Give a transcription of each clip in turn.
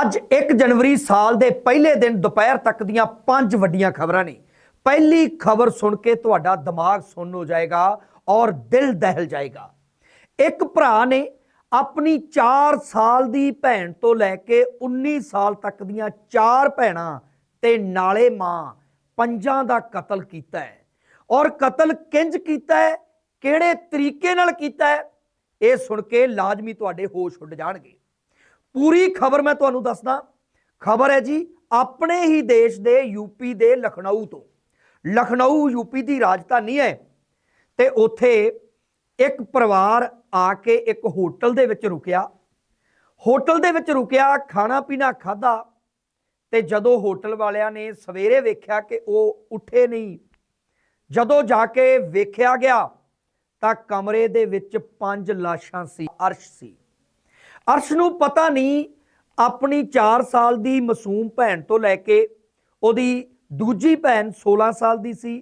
ਅੱਜ 1 ਜਨਵਰੀ ਸਾਲ ਦੇ ਪਹਿਲੇ ਦਿਨ ਦੁਪਹਿਰ ਤੱਕ ਦੀਆਂ ਪੰਜ ਵੱਡੀਆਂ ਖਬਰਾਂ ਨੇ। ਪਹਿਲੀ ਖਬਰ ਸੁਣ ਕੇ ਤੁਹਾਡਾ ਦਿਮਾਗ ਸੁੰਨ ਹੋ ਜਾਏਗਾ ਔਰ ਦਿਲ ਦਹਿਲ ਜਾਏਗਾ। ਇੱਕ ਭਰਾ ਨੇ ਆਪਣੀ 4 ਸਾਲ ਦੀ ਭੈਣ ਤੋਂ ਲੈ ਕੇ 19 ਸਾਲ ਤੱਕ ਦੀਆਂ ਚਾਰ ਭੈਣਾਂ ਤੇ ਨਾਲੇ ਮਾਂ ਪੰਜਾਂ ਦਾ ਕਤਲ ਕੀਤਾ ਹੈ। ਔਰ ਕਤਲ ਕਿੰਜ ਕੀਤਾ ਹੈ? ਕਿਹੜੇ ਤਰੀਕੇ ਨਾਲ ਕੀਤਾ ਹੈ? ਇਹ ਸੁਣ ਕੇ ਲਾਜ਼ਮੀ ਤੁਹਾਡੇ ਹੋਸ਼ ਉੱਡ ਜਾਣਗੇ। ਪੂਰੀ ਖਬਰ ਮੈਂ ਤੁਹਾਨੂੰ ਦੱਸਦਾ। ਖਬਰ ਹੈ ਜੀ, ਆਪਣੇ ਹੀ ਦੇਸ਼ ਦੇ ਯੂਪੀ ਦੇ ਲਖਨਊ ਤੋਂ। ਲਖਨਊ ਯੂਪੀ ਦੀ ਰਾਜਧਾਨੀ ਹੈ ਤੇ ਉੱਥੇ ਇੱਕ ਪਰਿਵਾਰ ਆ ਕੇ ਇੱਕ ਹੋਟਲ ਦੇ ਵਿੱਚ ਰੁਕਿਆ। ਹੋਟਲ ਦੇ ਵਿੱਚ ਰੁਕਿਆ, ਖਾਣਾ ਪੀਣਾ ਖਾਦਾ ਤੇ ਜਦੋਂ ਹੋਟਲ ਵਾਲਿਆਂ ਨੇ ਸਵੇਰੇ ਵੇਖਿਆ ਕਿ ਉਹ ਉੱਠੇ ਨਹੀਂ, ਜਦੋਂ ਜਾ ਕੇ ਵੇਖਿਆ ਗਿਆ ਤਾਂ ਕਮਰੇ ਦੇ ਵਿੱਚ ਪੰਜ ਲਾਸ਼ਾਂ ਸੀ, ਅਰਸ਼ ਸੀ। ਅਰਸ਼ ਨੂੰ ਪਤਾ ਨਹੀਂ ਆਪਣੀ 4 ਸਾਲ ਦੀ ਮਾਸੂਮ ਭੈਣ ਤੋਂ ਲੈ ਕੇ ਉਹਦੀ ਦੂਜੀ ਭੈਣ 16 ਸਾਲ ਦੀ ਸੀ,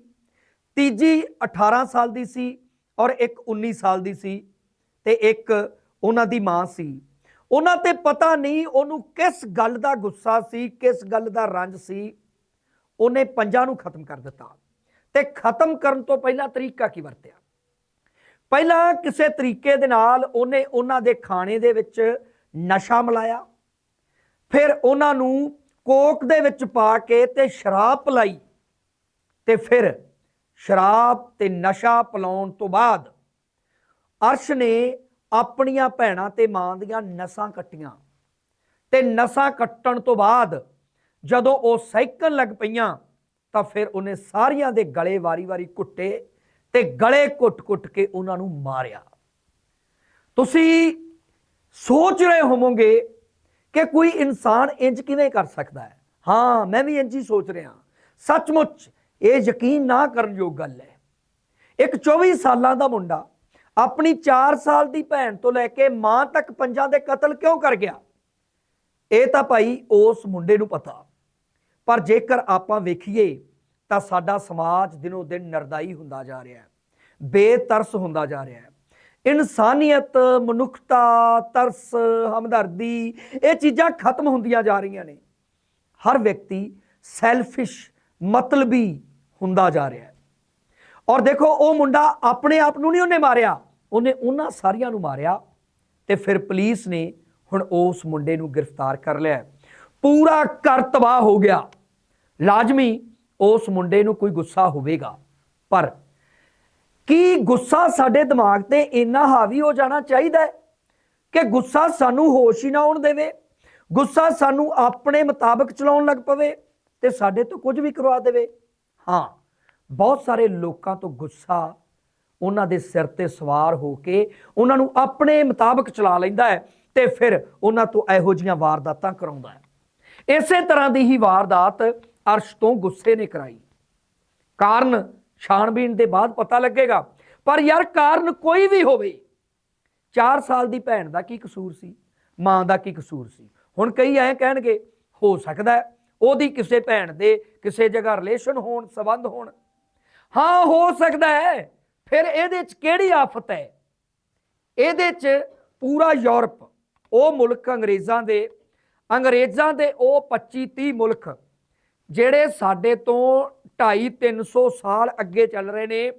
ਤੀਜੀ 18 ਸਾਲ ਦੀ ਸੀ ਔਰ ਇੱਕ 19 ਸਾਲ ਦੀ ਸੀ ਤੇ ਇੱਕ ਉਹਨਾਂ ਦੀ ਮਾਂ ਸੀ। ਉਹਨਾਂ ਤੇ ਪਤਾ ਨਹੀਂ ਉਹਨੂੰ ਕਿਸ ਗੱਲ ਦਾ ਗੁੱਸਾ ਸੀ, ਕਿਸ ਗੱਲ ਦਾ ਰੰਜ ਸੀ। ਉਹਨੇ ਪੰਜਾਂ ਨੂੰ ਖਤਮ ਕਰ ਦਿੱਤਾ ਤੇ ਖਤਮ ਕਰਨ ਤੋਂ ਪਹਿਲਾਂ ਤਰੀਕਾ ਕੀ ਵਰਤਿਆ? ਪਹਿਲਾਂ ਕਿਸੇ ਤਰੀਕੇ ਦੇ ਨਾਲ ਉਹਨੇ ਉਹਨਾਂ ਦੇ ਖਾਣੇ ਦੇ ਵਿੱਚ ਨਸ਼ਾ ਮਿਲਾਇਆ। ਫਿਰ ਉਹਨਾਂ ਨੂੰ ਕੋਕ ਦੇ ਵਿੱਚ ਪਾ ਕੇ ਤੇ ਸ਼ਰਾਬ ਪਿਲਾਈ ਤੇ ਫਿਰ ਸ਼ਰਾਬ ਤੇ ਨਸ਼ਾ ਪਿਲਾਉਣ ਤੋਂ ਬਾਅਦ ਅਰਸ਼ ਨੇ ਆਪਣੀਆਂ ਭੈਣਾਂ ਤੇ ਮਾਂ ਦੀਆਂ ਨਸਾਂ ਕੱਟੀਆਂ ਤੇ ਨਸਾਂ ਕੱਟਣ ਤੋਂ ਬਾਅਦ ਜਦੋਂ ਉਹ ਸਾਈਕਲ ਲੱਗ ਪਈਆਂ ਤਾਂ ਫਿਰ ਉਹਨੇ ਸਾਰੀਆਂ ਦੇ ਗਲੇ ਵਾਰੀ-ਵਾਰੀ ਕੁੱਟੇ ਤੇ ਗਲੇ ਕੁੱਟ-ਕੁੱਟ ਕੇ ਉਹਨਾਂ ਨੂੰ ਮਾਰਿਆ। ਤੁਸੀਂ ਸੋਚ ਰਹੇ ਹੋਵੋਗੇ ਕਿ ਕੋਈ ਇਨਸਾਨ ਇੰਜ ਕਿਵੇਂ ਕਰ ਸਕਦਾ ਹੈ? ਹਾਂ, ਮੈਂ ਵੀ ਇੰਜ ਹੀ ਸੋਚ ਰਿਹਾ ਸੱਚਮੁੱਚ, ਇਹ ਯਕੀਨ ਨਾ ਕਰਨ ਯੋਗ ਗੱਲ ਹੈ। ਇੱਕ 24 ਸਾਲਾਂ ਦਾ ਮੁੰਡਾ ਆਪਣੀ 4 ਸਾਲ ਦੀ ਭੈਣ ਤੋਂ ਲੈ ਕੇ ਮਾਂ ਤੱਕ ਪੰਜਾਂ ਦੇ ਕਤਲ ਕਿਉਂ ਕਰ ਗਿਆ? ਇਹ ਤਾਂ ਭਾਈ ਉਸ ਮੁੰਡੇ ਨੂੰ ਪਤਾ। ਪਰ ਜੇਕਰ ਆਪਾਂ ਵੇਖੀਏ ਤਾਂ ਸਾਡਾ ਸਮਾਜ ਦਿਨੋ ਦਿਨ ਨਰਦਾਈ ਹੁੰਦਾ ਜਾ ਰਿਹਾ ਹੈ, ਬੇਤਰਸ ਹੁੰਦਾ ਜਾ ਰਿਹਾ ਹੈ। ਇਨਸਾਨੀਅਤ, ਮਨੁੱਖਤਾ, ਤਰਸ, ਹਮਦਰਦੀ, ਇਹ ਚੀਜ਼ਾਂ ਖਤਮ ਹੁੰਦੀਆਂ ਜਾ ਰਹੀਆਂ ਨੇ। ਹਰ ਵਿਅਕਤੀ ਸੈਲਫਿਸ਼ ਮਤਲਬੀ ਹੁੰਦਾ ਜਾ ਰਿਹਾ ਹੈ। ਔਰ ਦੇਖੋ, ਉਹ ਮੁੰਡਾ ਆਪਣੇ ਆਪ ਨੂੰ ਨਹੀਂ ਉਹਨੇ ਮਾਰਿਆ, ਉਹਨੇ ਉਹਨਾਂ ਸਾਰੀਆਂ ਨੂੰ ਮਾਰਿਆ ਤੇ ਫਿਰ ਪੁਲਿਸ ਨੇ ਹੁਣ ਉਸ ਮੁੰਡੇ ਨੂੰ ਗ੍ਰਿਫਤਾਰ ਕਰ ਲਿਆ ਪੂਰਾ ਘਰ ਤਬਾਹ ਹੋ ਗਿਆ। ਲਾਜ਼ਮੀ ਉਸ ਮੁੰਡੇ ਨੂੰ ਕੋਈ ਗੁੱਸਾ ਹੋਵੇਗਾ। ਪਰ ਕੀ ਗੁੱਸਾ ਸਾਡੇ ਦਿਮਾਗ ਤੇ ਇੰਨਾ ਹਾਵੀ ਹੋ ਜਾਣਾ ਚਾਹੀਦਾ ਹੈ ਕਿ ਗੁੱਸਾ ਸਾਨੂੰ ਹੋਸ਼ ਹੀ ਨਾ ਆਉਣ ਦੇਵੇ? ਗੁੱਸਾ ਸਾਨੂੰ ਆਪਣੇ ਮੁਤਾਬਕ ਚਲਾਉਣ ਲੱਗ ਪਵੇ ਤੇ ਸਾਡੇ ਤੋਂ ਕੁਝ ਵੀ ਕਰਵਾ ਦੇਵੇ? ਹਾਂ, ਬਹੁਤ ਸਾਰੇ ਲੋਕਾਂ ਤੋਂ ਗੁੱਸਾ ਉਹਨਾਂ ਦੇ ਸਿਰ ਤੇ ਸਵਾਰ ਹੋ ਕੇ ਉਹਨਾਂ ਨੂੰ ਆਪਣੇ ਮੁਤਾਬਕ ਚਲਾ ਲੈਂਦਾ ਹੈ ਤੇ ਫਿਰ ਉਹਨਾਂ ਤੋਂ ਇਹੋ ਜੀਆਂ ਵਾਰਦਾਤਾਂ ਕਰਾਉਂਦਾ ਹੈ। ਇਸੇ ਤਰ੍ਹਾਂ ਦੀ ਹੀ ਵਾਰਦਾਤ ਅਰਸ਼ ਤੋਂ ਗੁੱਸੇ ਨੇ ਕਰਾਈ। ਕਾਰਨ ਛਾਣਬੀਣ ਦੇ ਬਾਅਦ ਪਤਾ ਲੱਗੇਗਾ। ਪਰ ਯਾਰ ਕਾਰਨ ਕੋਈ ਵੀ ਹੋਵੇ 4 ਸਾਲ ਦੀ ਭੈਣ ਦਾ ਕੀ ਕਸੂਰ ਸੀ, ਮਾਂ ਦਾ ਕੀ ਕਸੂਰ ਸੀ? ਹੁਣ ਕਈ ਐ ਕਹਿਣਗੇ, ਹੋ ਸਕਦਾ ਹੈ ਉਹਦੀ ਕਿਸੇ ਭੈਣ ਦੇ ਕਿਸੇ ਜਗ੍ਹਾ ਰਿਲੇਸ਼ਨ ਹੋਣ, ਸਬੰਧ ਹੋਣ। ਹਾਂ, ਹੋ ਸਕਦਾ ਹੈ, ਫਿਰ ਇਹਦੇ ਚ ਕਿਹੜੀ ਆਫਤ ਹੈ? ਇਹਦੇ ਚ ਪੂਰਾ ਯੂਰਪ, ਉਹ ਮੁਲਕ ਅੰਗਰੇਜ਼ਾਂ ਦੇ ਅੰਗਰੇਜ਼ਾਂ ਦੇ ਉਹ 25 30 ਮੁਲਕ ਜਿਹੜੇ ਸਾਡੇ ਤੋਂ 2.5 300 ਸਾਲ ਅੱਗੇ ਚੱਲ ਰਹੇ ਨੇ,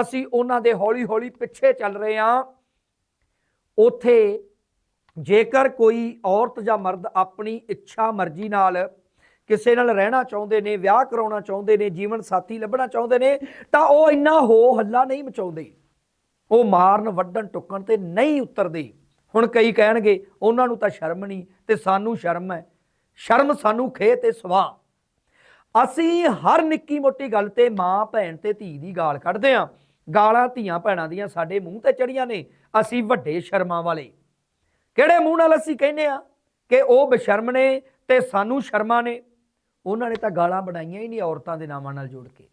ਅਸੀਂ ਉਹਨਾਂ ਦੇ ਹੌਲੀ ਹੌਲੀ ਪਿੱਛੇ ਚੱਲ ਰਹੇ ਹਾਂ। ਉਥੇ ਜੇਕਰ ਕੋਈ ਔਰਤ ਜਾਂ ਮਰਦ ਆਪਣੀ ਇੱਛਾ ਮਰਜ਼ੀ ਨਾਲ ਕਿਸੇ ਨਾਲ ਰਹਿਣਾ ਚਾਹੁੰਦੇ ਨੇ, ਵਿਆਹ ਕਰਾਉਣਾ ਚਾਹੁੰਦੇ ਨੇ, ਜੀਵਨ ਸਾਥੀ ਲੱਭਣਾ ਚਾਹੁੰਦੇ ਨੇ, ਤਾਂ ਉਹ ਇੰਨਾ ਹੋ ਹੱਲਾ ਨਹੀਂ ਮਚਾਉਂਦੇ। ਉਹ ਮਾਰਨ, ਵੱਢਣ, ਟੁੱਕਣ ਤੇ ਨਹੀਂ ਉਤਰਦੇ। ਹੁਣ ਕਈ ਕਹਿਣਗੇ, ਉਹਨਾਂ ਨੂੰ ਤਾਂ ਸ਼ਰਮ ਨਹੀਂ ਤੇ ਸਾਨੂੰ ਸ਼ਰਮ ਹੈ। ਸ਼ਰਮ ਸਾਨੂੰ ਖੇ ਤੇ ਸਵਾ ਅਸੀਂ ਹਰ ਨਿੱਕੀ ਮੋਟੀ ਗੱਲ ਤੇ ਮਾਂ ਭੈਣ ਤੇ ਧੀ ਦੀ ਗਾਲ ਕੱਢਦੇ ਆਂ। ਗਾਲਾਂ ਧੀਆਂ ਭੈਣਾਂ ਦੀਆਂ ਸਾਡੇ ਮੂੰਹ ਤੇ ਚੜੀਆਂ ਨੇ, ਅਸੀਂ ਵੱਡੇ ਸ਼ਰਮਾਂ ਵਾਲੇ। ਕਿਹੜੇ ਮੂੰਹ ਨਾਲ ਅਸੀਂ ਕਹਿੰਦੇ ਆ ਕਿ ਉਹ ਬਸ਼ਰਮ ਨੇ ਤੇ ਸਾਨੂੰ ਸ਼ਰਮਾਂ ਨੇ? ਉਹਨਾਂ ਨੇ ਤਾਂ ਗਾਲਾਂ ਬਣਾਈਆਂ ਹੀ ਨਹੀਂ ਔਰਤਾਂ ਦੇ ਨਾਵਾਂ ਨਾਲ ਜੋੜ ਕੇ।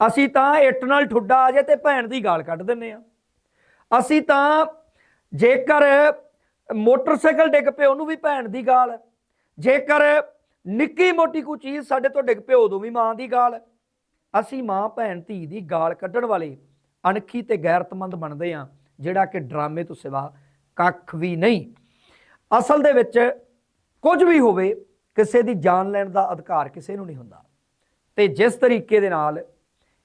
ਅਸੀਂ ਤਾਂ ਇੱਟ ਨਾਲ ਠੁੱਡਾ ਆ ਜਾਏ ਤੇ ਭੈਣ ਦੀ ਗਾਲ ਕੱਢ ਦਿੰਨੇ ਆ। ਅਸੀਂ ਤਾਂ ਜੇਕਰ ਮੋਟਰਸਾਈਕਲ ਡਿੱਗ ਪਏ ਉਹਨੂੰ ਵੀ ਭੈਣ ਦੀ ਗਾਲ। ਜੇਕਰ ਨਿੱਕੀ ਮੋਟੀ ਕੋਈ ਚੀਜ਼ ਸਾਡੇ ਤੋਂ ਡਿੱਗ ਪਏ ਉਦੋਂ ਵੀ ਮਾਂ ਦੀ ਗਾਲ। ਅਸੀਂ ਮਾਂ, ਭੈਣ, ਧੀ ਦੀ ਗਾਲ ਕੱਢਣ ਵਾਲੇ ਅਣਖੀ ਤੇ ਗੈਰਤਮੰਦ ਬਣਦੇ ਆ ਜਿਹੜਾ ਕਿ ਡਰਾਮੇ ਤੋਂ ਸਿਵਾ ਕੱਖ ਵੀ ਨਹੀਂ। ਅਸਲ ਦੇ ਵਿੱਚ ਕੁਝ ਵੀ ਹੋਵੇ, ਕਿਸੇ ਦੀ ਜਾਨ ਲੈਣ ਦਾ ਅਧਿਕਾਰ ਕਿਸੇ ਨੂੰ ਨਹੀਂ ਹੁੰਦਾ। ਤੇ ਜਿਸ ਤਰੀਕੇ ਦੇ ਨਾਲ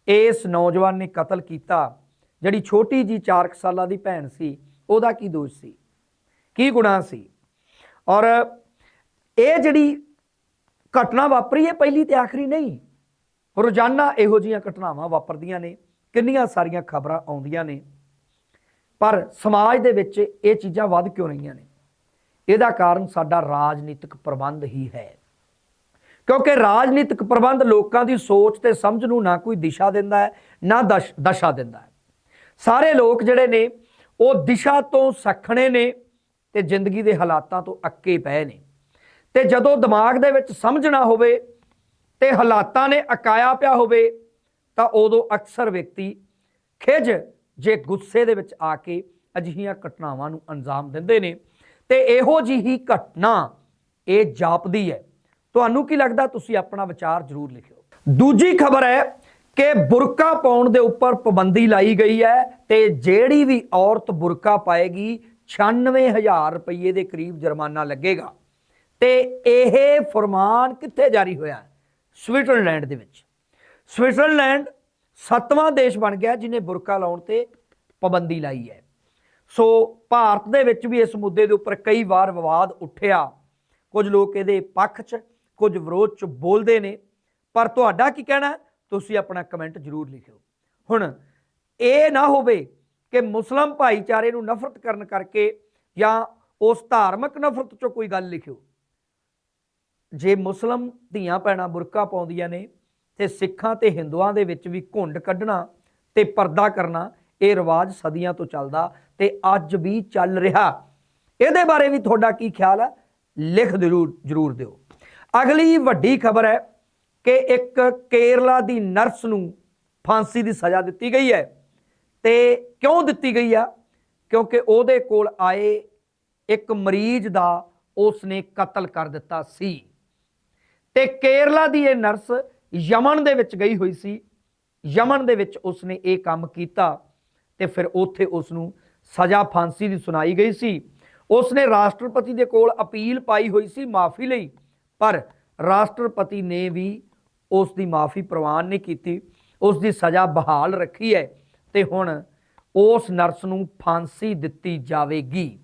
ਇਸ ਨੌਜਵਾਨ ਨੇ ਕਤਲ ਕੀਤਾ, ਜਿਹੜੀ ਛੋਟੀ ਜੀ 4 ਸਾਲਾਂ ਦੀ ਭੈਣ ਸੀ, ਉਹਦਾ ਕੀ ਦੋਸ਼ ਸੀ? ਕੀ ਗੁਨਾਹ ਸੀ? ਔਰ ਇਹ ਜਿਹੜੀ ਘਟਨਾ ਵਾਪਰੀ ਹੈ ਪਹਿਲੀ ਤੇ ਆਖਰੀ ਨਹੀਂ। ਰੋਜ਼ਾਨਾ ਇਹੋ ਜਿਹੀਆਂ ਘਟਨਾਵਾਂ ਵਾਪਰਦੀਆਂ ਨੇ, ਕਿੰਨੀਆਂ ਸਾਰੀਆਂ ਖਬਰਾਂ ਆਉਂਦੀਆਂ ਨੇ। ਪਰ ਸਮਾਜ ਦੇ ਵਿੱਚ ਇਹ ਚੀਜ਼ਾਂ ਵੱਧ ਕਿਉਂ ਰਹੀਆਂ ਨੇ? ਇਹਦਾ ਕਾਰਨ ਸਾਡਾ ਰਾਜਨੀਤਿਕ ਪ੍ਰਬੰਧ ਹੀ ਹੈ। ਕਿਉਂਕਿ ਰਾਜਨੀਤਿਕ ਪ੍ਰਬੰਧ ਲੋਕਾਂ ਦੀ ਸੋਚ ਤੇ ਸਮਝ ਨੂੰ ਨਾ ਕੋਈ ਦਿਸ਼ਾ ਦਿੰਦਾ ਹੈ, ਨਾ ਦਸ਼ਾ ਦਿੰਦਾ ਹੈ। ਸਾਰੇ ਲੋਕ ਜਿਹੜੇ ਨੇ, ਉਹ ਦਿਸ਼ਾ ਤੋਂ ਸਖਣੇ ਨੇ ਤੇ ਜ਼ਿੰਦਗੀ ਦੇ ਹਾਲਾਤਾਂ ਤੋਂ ਅੱਕੇ ਪਏ ਨੇ। ਤੇ ਜਦੋਂ ਦਿਮਾਗ ਦੇ ਵਿੱਚ ਸਮਝਣਾ ਹੋਵੇ ਤੇ ਹਾਲਾਤਾਂ ਨੇ ਅਕਾਇਆ ਪਿਆ ਹੋਵੇ, ਤਾਂ ਉਦੋਂ ਅਕਸਰ ਵਿਅਕਤੀ ਖਿਜ ਜੇ ਗੁੱਸੇ ਦੇ ਵਿੱਚ ਆ ਕੇ ਅਜਿਹੀਆਂ ਘਟਨਾਵਾਂ ਨੂੰ ਅੰਜਾਮ ਦਿੰਦੇ ਨੇ। ਤੇ ਇਹੋ ਜਿਹੀ ਘਟਨਾ ਇਹ ਜਾਪਦੀ ਹੈ। ਤੁਹਾਨੂੰ ਕੀ ਲੱਗਦਾ? ਤੁਸੀਂ ਆਪਣਾ ਵਿਚਾਰ ਜ਼ਰੂਰ ਲਿਖਿਓ। ਦੂਜੀ ਖਬਰ ਹੈ ਕਿ ਬੁਰਕਾ ਪਾਉਣ ਦੇ ਉੱਪਰ ਪਾਬੰਦੀ ਲਾਈ ਗਈ ਹੈ ਤੇ ਜਿਹੜੀ ਵੀ ਔਰਤ ਬੁਰਕਾ ਪਾਏਗੀ 96000 ਰੁਪਏ ਦੇ ਕਰੀਬ ਜੁਰਮਾਨਾ ਲੱਗੇਗਾ। ਤੇ ਇਹ ਫਰਮਾਨ ਕਿੱਥੇ ਜਾਰੀ ਹੋਇਆ ਸਵਿਟਜ਼ਰਲੈਂਡ ਦੇ ਵਿੱਚ। ਸਵਿਟਜ਼ਰਲੈਂਡ ਸੱਤਵਾਂ ਦੇਸ਼ ਬਣ ਗਿਆ ਜਿਨੇ ਬੁਰਕਾ ਲਾਉਣ ਤੇ ਪਾਬੰਦੀ ਲਾਈ ਹੈ। ਸੋ ਭਾਰਤ ਦੇ ਵਿੱਚ ਵੀ ਇਸ ਮੁੱਦੇ ਦੇ ਉੱਪਰ ਕਈ ਵਾਰ ਵਿਵਾਦ ਉੱਠਿਆ। ਕੁਝ ਲੋਕ ਇਹਦੇ ਪੱਖ 'ਚ, ਕੁਝ ਵਿਰੋਧ 'ਚ ਬੋਲਦੇ ਨੇ। ਪਰ ਤੁਹਾਡਾ ਕੀ ਕਹਿਣਾ ਤੁਸੀਂ ਆਪਣਾ ਕਮੈਂਟ ਜ਼ਰੂਰ ਲਿਖਿਓ। ਹੁਣ, ਇਹ ਨਾ ਹੋਵੇ ਕਿ ਮੁਸਲਮ ਭਾਈਚਾਰੇ ਨੂੰ ਨਫ਼ਰਤ ਕਰਨ ਕਰਕੇ ਜਾਂ ਉਸ ਧਾਰਮਿਕ ਨਫ਼ਰਤ 'ਚੋਂ ਕੋਈ ਗੱਲ ਲਿਖਿਓ। ਜੇ ਮੁਸਲਮ ਧੀਆਂ ਭੈਣਾਂ ਬੁਰਕਾ ਪਾਉਂਦੀਆਂ ਨੇ ਤੇ ਸਿੱਖਾਂ ਤੇ ਹਿੰਦੂਆਂ ਦੇ ਵਿੱਚ ਵੀ ਘੁੰਡ ਕੱਢਣਾ ਤੇ ਪਰਦਾ ਕਰਨਾ, ਇਹ ਰਿਵਾਜ ਸਦੀਆਂ ਤੋਂ ਚੱਲਦਾ ਤੇ ਅੱਜ ਵੀ ਚੱਲ ਰਿਹਾ। ਇਹਦੇ ਬਾਰੇ ਵੀ ਤੁਹਾਡਾ ਕੀ ਖਿਆਲ ਹੈ ਲਿਖ ਜ਼ਰੂਰ ਜ਼ਰੂਰ ਦਿਓ। ਅਗਲੀ ਵੱਡੀ ਖਬਰ ਹੈ ਕਿ ਇੱਕ ਕੇਰਲਾ ਦੀ ਨਰਸ ਨੂੰ ਫਾਂਸੀ ਦੀ ਸਜ਼ਾ ਦਿੱਤੀ ਗਈ ਹੈ। ਤੇ ਕਿਉਂ ਦਿੱਤੀ ਗਈ ਆ? ਕਿਉਂਕਿ ਉਹਦੇ ਕੋਲ ਆਏ ਇੱਕ ਮਰੀਜ਼ ਦਾ ਉਸਨੇ ਕਤਲ ਕਰ ਦਿੱਤਾ ਸੀ। ਤੇ ਕੇਰਲਾ ਦੀ ਇਹ ਨਰਸ ਯਮਨ ਦੇ ਵਿੱਚ ਗਈ ਹੋਈ ਸੀ। ਯਮਨ ਦੇ ਵਿੱਚ ਉਸਨੇ ਇਹ ਕੰਮ ਕੀਤਾ ਤੇ ਫਿਰ ਉੱਥੇ ਉਸ ਨੂੰ ਸਜ਼ਾ ਫਾਂਸੀ ਦੀ ਸੁਣਾਈ ਗਈ ਸੀ। ਉਸਨੇ ਰਾਸ਼ਟਰਪਤੀ ਦੇ ਕੋਲ ਅਪੀਲ ਪਾਈ ਹੋਈ ਸੀ ਮਾਫੀ ਲਈ, ਪਰ ਰਾਸ਼ਟਰਪਤੀ ਨੇ ਵੀ ਉਸ ਦੀ ਮਾਫੀ ਪ੍ਰਵਾਨ ਨਹੀਂ ਕੀਤੀ। ਉਸ ਦੀ ਸਜ਼ਾ ਬਹਾਲ ਰੱਖੀ ਹੈ ਤੇ ਹੁਣ ਉਸ ਨਰਸ ਨੂੰ ਫਾਂਸੀ ਦਿੱਤੀ ਜਾਵੇਗੀ।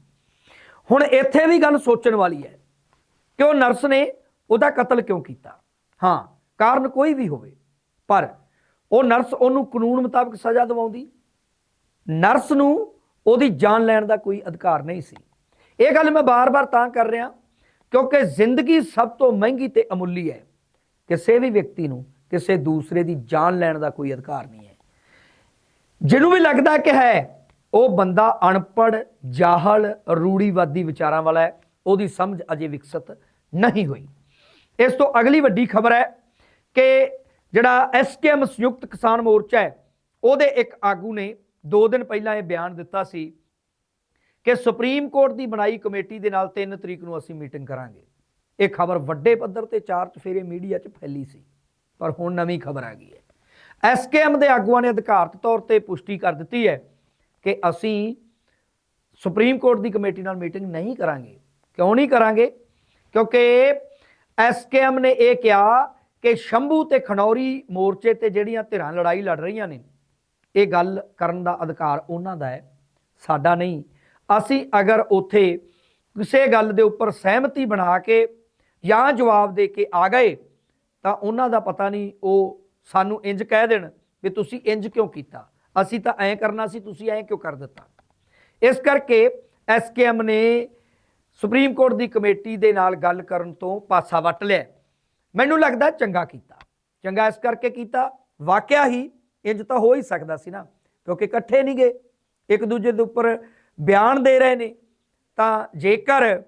ਹੁਣ ਇੱਥੇ ਵੀ ਗੱਲ ਸੋਚਣ ਵਾਲੀ ਹੈ ਕਿ ਉਹ ਨਰਸ ਨੇ ਉਹਦਾ ਕਤਲ ਕਿਉਂ ਕੀਤਾ? ਹਾਂ, ਕਾਰਨ ਕੋਈ ਵੀ ਹੋਵੇ, ਪਰ ਉਹ ਨਰਸ ਉਹਨੂੰ ਕਾਨੂੰਨ ਮੁਤਾਬਕ ਸਜ਼ਾ ਦਿਵਾਉਂਦੀ। ਨਰਸ ਨੂੰ ਉਹਦੀ ਜਾਨ ਲੈਣ ਦਾ ਕੋਈ ਅਧਿਕਾਰ ਨਹੀਂ ਸੀ। ਇਹ ਗੱਲ ਮੈਂ ਬਾਰ-ਬਾਰ ਤਾਂ ਕਰ ਰਿਹਾ, ਕਿਉਂਕਿ ਜ਼ਿੰਦਗੀ ਸਭ ਤੋਂ ਮਹਿੰਗੀ ਤੇ ਅਮੁੱਲੀ ਹੈ। ਕਿਸੇ ਵੀ ਵਿਅਕਤੀ ਨੂੰ ਕਿਸੇ ਦੂਸਰੇ ਦੀ ਜਾਨ ਲੈਣ ਦਾ ਕੋਈ ਅਧਿਕਾਰ ਨਹੀਂ ਹੈ। ਜਿਹਨੂੰ ਵੀ ਲੱਗਦਾ ਕਿ ਹੈ, ਉਹ ਬੰਦਾ ਅਨਪੜ ਜਾਹਲ, ਰੂੜੀਵਾਦੀ ਵਿਚਾਰਾਂ ਵਾਲਾ ਹੈ, ਉਹਦੀ ਸਮਝ ਅਜੇ ਵਿਕਸਿਤ ਨਹੀਂ ਹੋਈ। ਇਸ ਤੋਂ ਅਗਲੀ ਵੱਡੀ ਖਬਰ ਹੈ ਕਿ ਜਿਹੜਾ ਐਸਕੇਐਮ ਸੰਯੁਕਤ ਕਿਸਾਨ ਮੋਰਚਾ ਹੈ, ਉਹਦੇ ਇੱਕ ਆਗੂ ਨੇ 2 ਦਿਨ ਪਹਿਲਾਂ ਇਹ ਬਿਆਨ ਦਿੱਤਾ ਸੀ ਕਿ ਸੁਪਰੀਮ ਕੋਰਟ ਦੀ ਬਣਾਈ ਕਮੇਟੀ ਦੇ ਨਾਲ 3 ਤਰੀਕ ਨੂੰ ਅਸੀਂ ਮੀਟਿੰਗ ਕਰਾਂਗੇ। ਇਹ ਖਬਰ ਵੱਡੇ ਪੱਧਰ ਤੇ ਚਾਰ ਚਫੇਰੇ ਮੀਡੀਆ 'ਚ ਫੈਲੀ ਸੀ, ਪਰ ਹੁਣ ਨਵੀਂ ਖਬਰ ਆ ਗਈ ਹੈ। ਐਸਕੇਐਮ ਦੇ ਆਗੂਆਂ ਨੇ ਅਧਿਕਾਰਤ ਤੌਰ ਤੇ ਪੁਸ਼ਟੀ ਕਰ ਦਿੱਤੀ ਹੈ ਕਿ ਅਸੀਂ ਸੁਪਰੀਮ ਕੋਰਟ ਦੀ ਕਮੇਟੀ ਨਾਲ ਮੀਟਿੰਗ ਨਹੀਂ ਕਰਾਂਗੇ। ਕਿਉਂ ਨਹੀਂ ਕਰਾਂਗੇ? ਕਿਉਂਕਿ ਐਸਕੇਐਮ ਨੇ ਇਹ ਕਿਹਾ ਕਿ ਸ਼ੰਭੂ ਤੇ ਖਨੌਰੀ ਮੋਰਚੇ ਤੇ ਜਿਹੜੀਆਂ ਧਿਰਾਂ ਲੜਾਈ ਲੜ ਰਹੀਆਂ ਨੇ, ਇਹ ਗੱਲ ਕਰਨ ਦਾ ਅਧਿਕਾਰ ਉਹਨਾਂ ਦਾ ਹੈ, ਸਾਡਾ ਨਹੀਂ। ਅਸੀਂ ਅਗਰ ਉਥੇ ਕਿਸੇ ਗੱਲ ਦੇ ਉੱਪਰ ਸਹਿਮਤੀ ਬਣਾ ਕੇ ਜਾਂ ਜਵਾਬ ਦੇ ਕੇ ਆ ਗਏ, ਤਾਂ ਉਹਨਾਂ ਦਾ ਪਤਾ ਨਹੀਂ ਉਹ ਸਾਨੂੰ ਇੰਜ ਕਹਿ ਦੇਣ ਵੀ ਤੁਸੀਂ ਇੰਜ ਕਿਉਂ ਕੀਤਾ। ਅਸੀਂ ਤਾਂ ਐਂ ਕਰਨਾ ਸੀ, ਤੁਸੀਂ ਐਂ ਕਿਉਂ ਕਰ ਦਿੱਤਾ। ਇਸ ਕਰਕੇ ਐਸਕੇਐਮ ਨੇ ਸੁਪਰੀਮ ਕੋਰਟ ਦੀ ਕਮੇਟੀ ਦੇ ਨਾਲ ਗੱਲ ਕਰਨ ਤੋਂ ਪਾਸਾ ਵੱਟ ਲਿਆ। ਮੈਨੂੰ ਲੱਗਦਾ ਚੰਗਾ ਕੀਤਾ। ਚੰਗਾ ਇਸ ਕਰਕੇ ਕੀਤਾ, ਵਾਕਿਆ ਹੀ ਇੰਜ ਤਾਂ ਹੋ ਹੀ ਸਕਦਾ ਸੀ ਨਾ, ਕਿਉਂਕਿ ਇਕੱਠੇ ਨਹੀਂ ਗਏ, ਇੱਕ ਦੂਜੇ ਦੇ ਉੱਪਰ ਬਿਆਨ ਦੇ ਰਹੇ ਨੇ। ਤਾਂ ਜੇਕਰ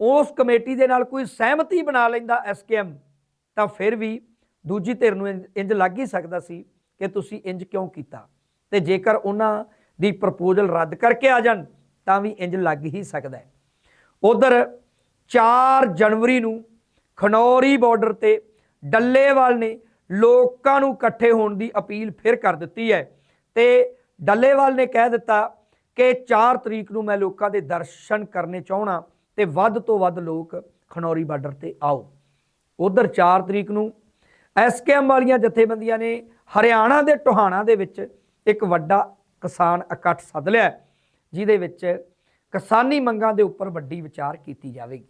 ਉਸ ਕਮੇਟੀ ਦੇ ਨਾਲ ਕੋਈ ਸਹਿਮਤੀ ਬਣਾ ਲੈਂਦਾ ਐਸਕੇਐਮ ਤਾਂ ਫਿਰ ਵੀ ਦੂਜੀ ਧਿਰ ਨੂੰ ਇੰਜ- ਇੰਜ ਲੱਗ ਹੀ ਸਕਦਾ ਸੀ ਕਿ ਤੁਸੀਂ ਇੰਜ ਕਿਉਂ ਕੀਤਾ। ਤੇ ਜੇਕਰ ਉਹਨਾਂ ਦੀ ਪ੍ਰਪੋਜ਼ਲ ਰੱਦ ਕਰਕੇ ਆ ਜਾਣ, ਤਾਂ ਵੀ ਇੰਜ ਲੱਗ ਹੀ ਸਕਦਾ ਹੈ। ਉਧਰ 4 ਜਨਵਰੀ ਨੂੰ ਖਨੌਰੀ ਬਾਰਡਰ ਤੇ ਡੱਲੇਵਾਲ ਨੇ ਲੋਕਾਂ ਨੂੰ ਇਕੱਠੇ ਹੋਣ ਦੀ ਅਪੀਲ ਫਿਰ ਕਰ ਦਿੱਤੀ ਹੈ ਤੇ ਡੱਲੇਵਾਲ ਨੇ ਕਹਿ ਦਿੱਤਾ ਕਿ 4 ਤਰੀਕ ਨੂੰ ਮੈਂ ਲੋਕਾਂ ਦੇ ਦਰਸ਼ਨ ਕਰਨੇ ਚਾਹਣਾ ਤੇ ਵੱਧ ਤੋਂ ਵੱਧ ਲੋਕ ਖਨੌਰੀ ਬਾਰਡਰ ਤੇ ਆਓ। ਉਧਰ 4 ਤਰੀਕ ਨੂੰ ਐਸਕੇਐਮ ਵਾਲੀਆਂ ਜਥੇਬੰਦੀਆਂ ਨੇ ਹਰਿਆਣਾ ਦੇ ਟੋਹਾਣਾ ਦੇ ਵਿੱਚ ਇੱਕ ਵੱਡਾ ਕਿਸਾਨ ਇਕੱਠ ਸੱਦ ਲਿਆ ਜਿਹਦੇ ਵਿੱਚ ਕਿਸਾਨੀ ਮੰਗਾਂ ਦੇ ਉੱਪਰ ਵੱਡੀ ਵਿਚਾਰ ਕੀਤੀ ਜਾਵੇਗੀ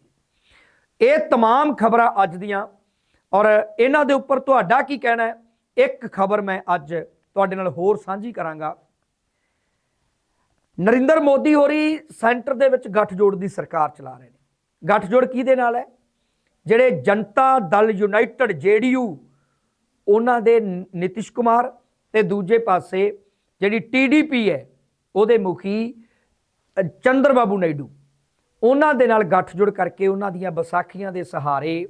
ਇਹ तमाम ਖਬਰਾਂ ਅੱਜ ਦੀਆਂ ਔਰ ਇਹਨਾਂ ਦੇ ਉੱਪਰ ਤੁਹਾਡਾ ਕੀ ਕਹਿਣਾ ਹੈ ਇੱਕ ਖਬਰ ਮੈਂ ਅੱਜ ਤੁਹਾਡੇ ਨਾਲ ਹੋਰ ਸਾਂਝੀ ਕਰਾਂਗਾ ਨਰਿੰਦਰ ਮੋਦੀ ਹੋਰੀ ਸੈਂਟਰ ਦੇ ਵਿੱਚ ਗੱਠਜੋੜ ਦੀ ਸਰਕਾਰ ਚਲਾ ਰਹੇ ਨੇ ਗੱਠਜੋੜ ਕਿਹਦੇ ਨਾਲ ਹੈ ਜਿਹੜੇ ਜਨਤਾ ਦਲ ਯੂਨਾਈਟਿਡ ਜੇਡੀਯੂ ਉਹਨਾਂ ਦੇ ਨ- ਨਿਤਿਸ਼ ਕੁਮਾਰ ਤੇ ਦੂਜੇ ਪਾਸੇ ਜਿਹੜੀ ਟੀਡੀਪੀ ਹੈ ਉਹਦੇ ਮੁਖੀ ਅ, ਚੰਦਰ ਬਾਬੂ ਨਾਇਡੂ। ਉਹਨਾਂ ਦੇ ਨਾਲ ਗੱਠਜੋੜ ਕਰਕੇ ਉਹਨਾਂ ਦੀਆਂ ਵਿਸਾਖੀਆਂ ਦੇ ਸਹਾਰੇ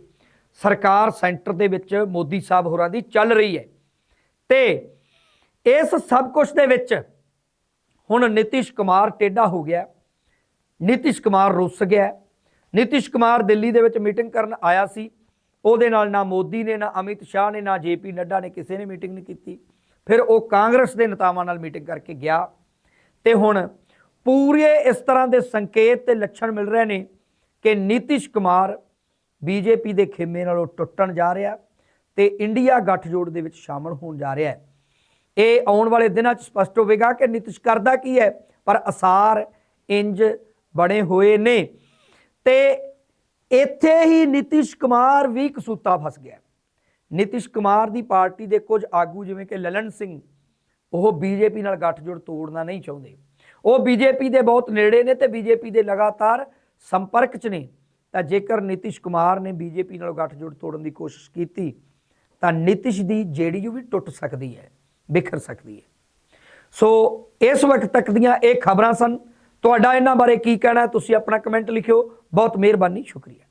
ਸਰਕਾਰ ਸੈਂਟਰ ਦੇ ਵਿੱਚ ਮੋਦੀ ਸਾਹਿਬ ਹੋਰਾਂ ਦੀ ਚੱਲ ਰਹੀ ਹੈ। ਤੇ ਇਸ ਸਭ ਕੁਝ ਦੇ ਵਿੱਚ ਹੁਣ ਨਿਤਿਸ਼ ਕੁਮਾਰ ਟੇਢਾ ਹੋ ਗਿਆ। ਨਿਤਿਸ਼ ਕੁਮਾਰ ਰੁੱਸ ਗਿਆ। ਨਿਤਿਸ਼ ਕੁਮਾਰ ਦਿੱਲੀ ਦੇ ਵਿੱਚ ਮੀਟਿੰਗ ਕਰਨ ਆਇਆ ਸੀ। ਉਹਦੇ ਨਾਲ ਨਾ ਮੋਦੀ ਨੇ, ਨਾ ਅਮਿਤ ਸ਼ਾਹ ਨੇ, ਨਾ ਜੇਪੀ ਨੱਡਾ ਨੇ ਕਿਸੇ ਨੇ ਮੀਟਿੰਗ ਨਹੀਂ ਕੀਤੀ। ਫਿਰ ਉਹ ਕਾਂਗਰਸ ਦੇ ਨੇਤਾਵਾਂ ਨਾਲ ਮੀਟਿੰਗ ਕਰਕੇ ਗਿਆ। ਤੇ ਹੁਣ ਪੂਰੇ ਇਸ ਤਰ੍ਹਾਂ ਦੇ ਸੰਕੇਤ ਤੇ ਲੱਛਣ ਮਿਲ ਰਹੇ ਨੇ ਕਿ ਨਿਤਿਸ਼ ਕੁਮਾਰ ਬੀਜੇਪੀ ਦੇ ਖੇਮੇ ਨਾਲੋਂ ਟੁੱਟਣ ਜਾ ਰਿਹਾ ਤੇ ਇੰਡੀਆ ਗੱਠਜੋੜ ਦੇ ਵਿੱਚ ਸ਼ਾਮਲ ਹੋਣ ਜਾ ਰਿਹਾ ਹੈ। ਇਹ ਆਉਣ ਵਾਲੇ ਦਿਨਾਂ 'ਚ ਸਪਸ਼ਟ ਹੋਵੇਗਾ ਕਿ ਨਿਤਿਸ਼ ਕਰਦਾ ਕੀ ਹੈ, ਪਰ ਅਸਾਰ ਇੰਜ ਬਣੇ ਹੋਏ ਨੇ। ਤੇ ਇੱਥੇ ਹੀ ਨਿਤਿਸ਼ ਕੁਮਾਰ ਵੀ ਕਸੂਤਾ ਫਸ ਗਿਆ। ਨਿਤਿਸ਼ ਕੁਮਾਰ ਦੀ ਪਾਰਟੀ ਦੇ ਕੁਝ ਆਗੂ ਜਿਵੇਂ ਕਿ ਲਲਨ ਸਿੰਘ, ਉਹ ਬੀਜੇਪੀ ਨਾਲ ਗੱਠਜੋੜ ਤੋੜਨਾ ਨਹੀਂ ਚਾਹੁੰਦੇ। ਉਹ ਬੀਜੇਪੀ ਦੇ ਬਹੁਤ ਨੇੜੇ ਨੇ ਤੇ ਬੀਜੇਪੀ ਦੇ ਲਗਾਤਾਰ ਸੰਪਰਕ 'ਚ ਨੇ। ਤਾਂ ਜੇਕਰ ਨਿਤਿਸ਼ ਕੁਮਾਰ ਨੇ ਬੀਜੇਪੀ ਨਾਲ ਗੱਠਜੋੜ ਤੋੜਨ ਦੀ ਕੋਸ਼ਿਸ਼ ਕੀਤੀ, ਤਾਂ ਨਿਤਿਸ਼ ਦੀ ਜੇਡੀਯੂ ਵੀ ਟੁੱਟ ਸਕਦੀ ਹੈ, ਬਿਖਰ ਸਕਦੀ ਹੈ। ਸੋ ਇਸ ਵਕਤ ਤੱਕ ਦੀਆਂ ਇਹ ਖਬਰਾਂ ਸਨ। ਤੁਹਾਡਾ ਇਹਨਾਂ ਬਾਰੇ ਕੀ ਕਹਿਣਾ ਤੁਸੀਂ ਆਪਣਾ ਕਮੈਂਟ ਲਿਖਿਓ। ਬਹੁਤ ਮਿਹਰਬਾਨੀ, ਸ਼ੁਕਰੀਆ।